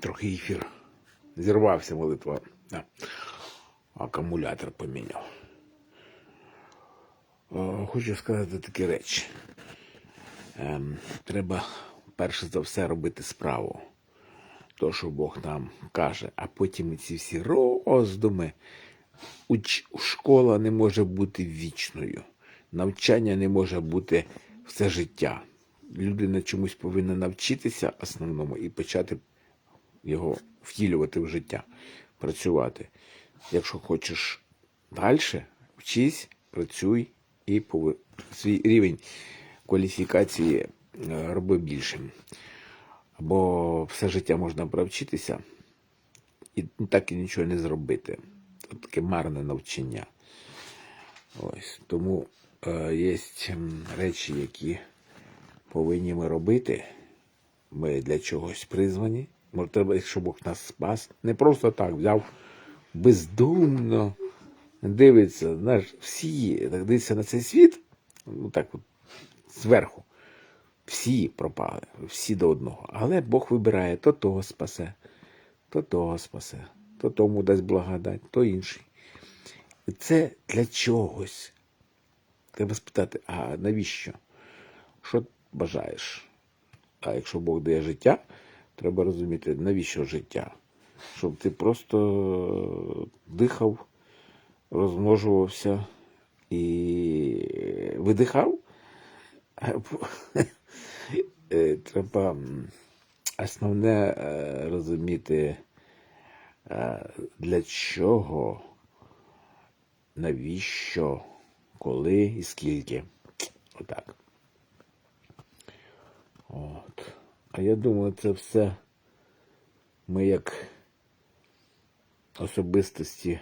трохи ефір. Зірвався молитва. Да. Акумулятор поміняв. О, Хочу сказати такі речі. Ем, треба перше за все робити справу. То, що Бог нам каже, а потім ці всі роздуми. Уч... Школа не може бути вічною. Навчання не може бути все життя. Людина чомусь повинна навчитися основному і почати його втілювати в життя, працювати. Якщо хочеш далі, вчись, працюй і свій рівень кваліфікації е, роби більшим. Бо все життя можна провчитися і так і нічого не зробити. Це таке марне навчання. Ось. Тому е, є речі, які повинні ми робити. Ми для чогось призвані. Може, треба, якщо Бог нас спас, не просто так взяв бездумно, дивиться, знаєш, всі так дивиться на цей світ, ну так от, зверху. Всі пропали, всі до одного. Але Бог вибирає то того спасе, то того спасе, то тому дасть благодать, то інший. І це для чогось. Треба спитати, а навіщо? Що бажаєш? А якщо Бог дає життя, треба розуміти, навіщо життя? Щоб ти просто дихав, розмножувався і видихав. Е, Треба основне е, розуміти, е, для чого, навіщо, коли і скільки. Отак. От. А я думаю, це все ми як особистості,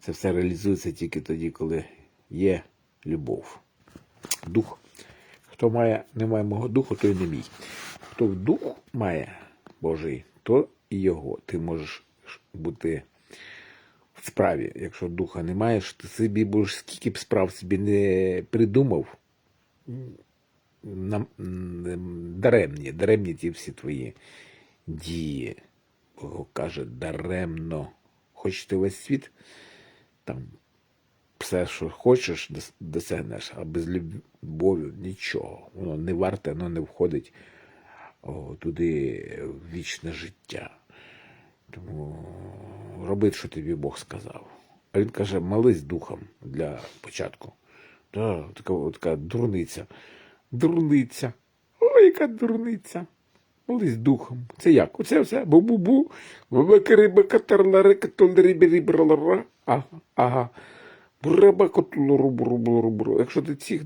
це все реалізується тільки тоді, коли є любов. Дух. Хто має, не має мого духу, той не мій. Хто дух має Божий, то і його. Ти можеш бути в справі. Якщо духа не маєш, ти собі будеш скільки б справ собі не придумав. Нам, даремні, даремні ті всі твої дії. Бог каже, даремно. Хочете весь світ, там все, що хочеш, досягнеш, а без любові нічого. Воно не варте, воно не входить о, туди в вічне життя. Тому роби, що тобі Бог сказав. А він каже, молись духом для початку. Да, така, така дурниця. Дурниця. Ой, яка дурниця. Молись духом. Це як? Оце все. Бу-бу-бу. Ага, ага. Якщо ти цих,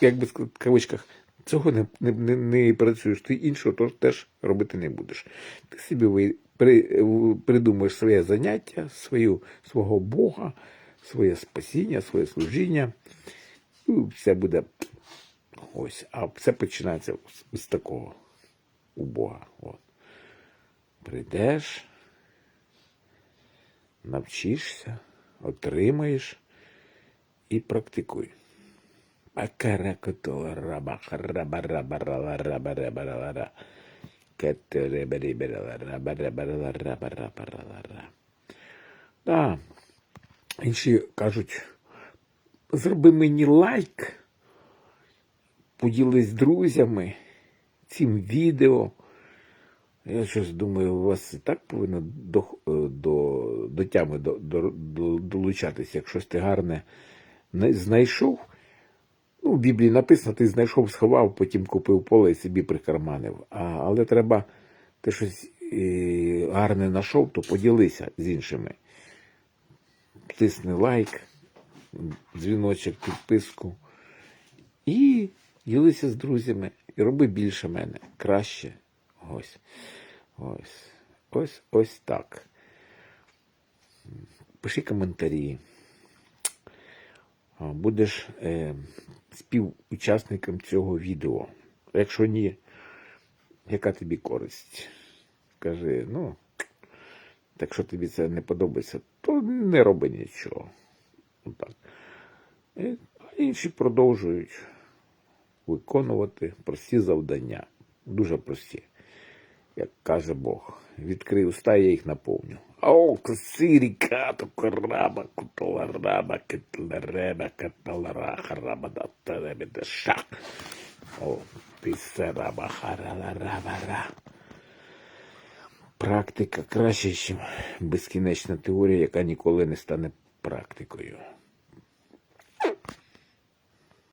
як би сказати, в кавичках, цього не, не, не, не працюєш, ти іншого тож теж робити не будеш. Ти собі при, придумаєш своє заняття, свою, свого Бога, своє спасіння, своє служіння. І все буде ось. А все починається з, такого у Бога. От. Прийдеш, навчишся, отримаєш і практикуй. Да. Інші кажуть, зроби мені лайк, поділись з друзями цим відео. Я щось думаю, у вас і так повинно до, до, до тями до, до, до, долучатися, як щось ти гарне не знайшов. Ну, в Біблії написано, ти знайшов, сховав, потім купив поле і собі прикарманив. А, але треба, ти щось е, гарне знайшов, то поділися з іншими. Тисни лайк, дзвіночок, підписку. І ділися з друзями. І роби більше мене. Краще. Ось. Ось. Ось ось так. Пиши коментарі. Будеш е, співучасником цього відео. Якщо ні, яка тобі користь? Скажи, ну, якщо тобі це не подобається, то не роби нічого. Отак. І, а інші продовжують виконувати прості завдання. Дуже прості, як каже Бог. відкрию уста, я їх наповню. О, сирікату, краба, куталараба, кетлереба, кетлара, хараба, да теребе, да ша. О, пісераба, хараларабара. Практика краще, ніж безкінечна теорія, яка ніколи не стане практикою.